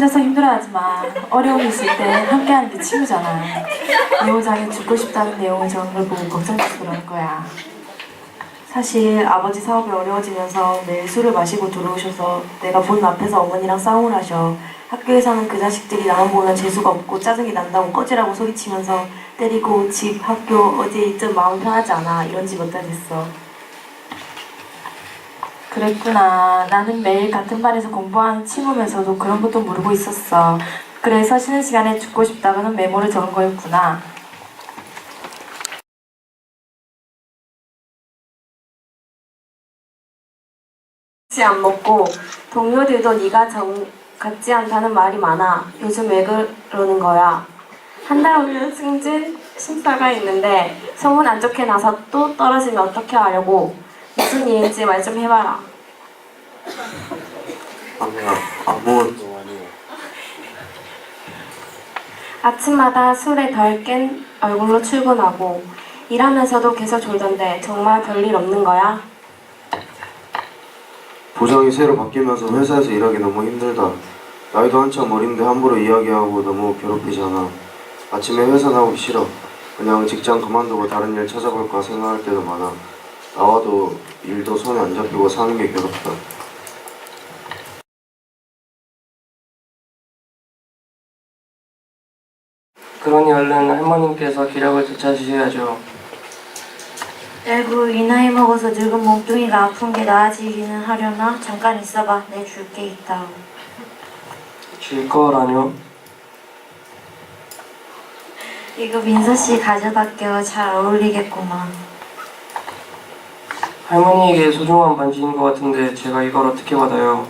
혼자서 힘들어하지 마. 어려움이 있을 때 함께하는 게 친구잖아. 내호장에 죽고 싶다는 내용을 적은 걸 보고 걱정돼서 그럴 거야. 사실 아버지 사업이 어려워지면서 매일 술을 마시고 들어오셔서 내가 본 앞에서 어머니랑 싸움을 하셔. 학교에서는 그 자식들이 나만 보면 재수가 없고 짜증이 난다고 꺼지라고 소리치면서 때리고 집, 학교 어디에 있든 마음 편하지 않아. 이런 집 어디다 됐어. 그랬구나. 나는 매일 같은 반에서 공부하는 친구면서도 그런 것도 모르고 있었어. 그래서 쉬는 시간에 죽고 싶다고는 메모를 적은 거였구나. 같이 안 먹고 동료들도 네가 정 같지 않다는 말이 많아. 요즘 왜 그러는 거야? 한 달 후면 승진 심사가 있는데 소문 안 좋게 나서 또 떨어지면 어떻게 하려고? 무슨 일인지 말 좀 해봐라. 아니야 아무것도 아니야 아침마다 술에 덜 깬 얼굴로 출근하고 일하면서도 계속 졸던데 정말 별일 없는 거야? 보장이 새로 바뀌면서 회사에서 일하기 너무 힘들다. 나이도 한참 어린데 함부로 이야기하고 너무 괴롭히잖아. 아침에 회사 나오기 싫어. 그냥 직장 그만두고 다른 일 찾아볼까 생각할 때도 많아 나와도 일도 손에 안 잡히고 사는 게 괴롭다 그러니 얼른 할머님께서 기력을 되찾으셔야죠. 에구 이 나이 먹어서 늙은 몸뚱이가 아픈 게 나아지기는 하려나? 잠깐 있어봐 내 줄 게 있다 줄 거라뇨? 이거 민서 씨 가져다 껴 잘 어울리겠구만 할머니에게 소중한 반지인 것 같은데 제가 이걸 어떻게 받아요?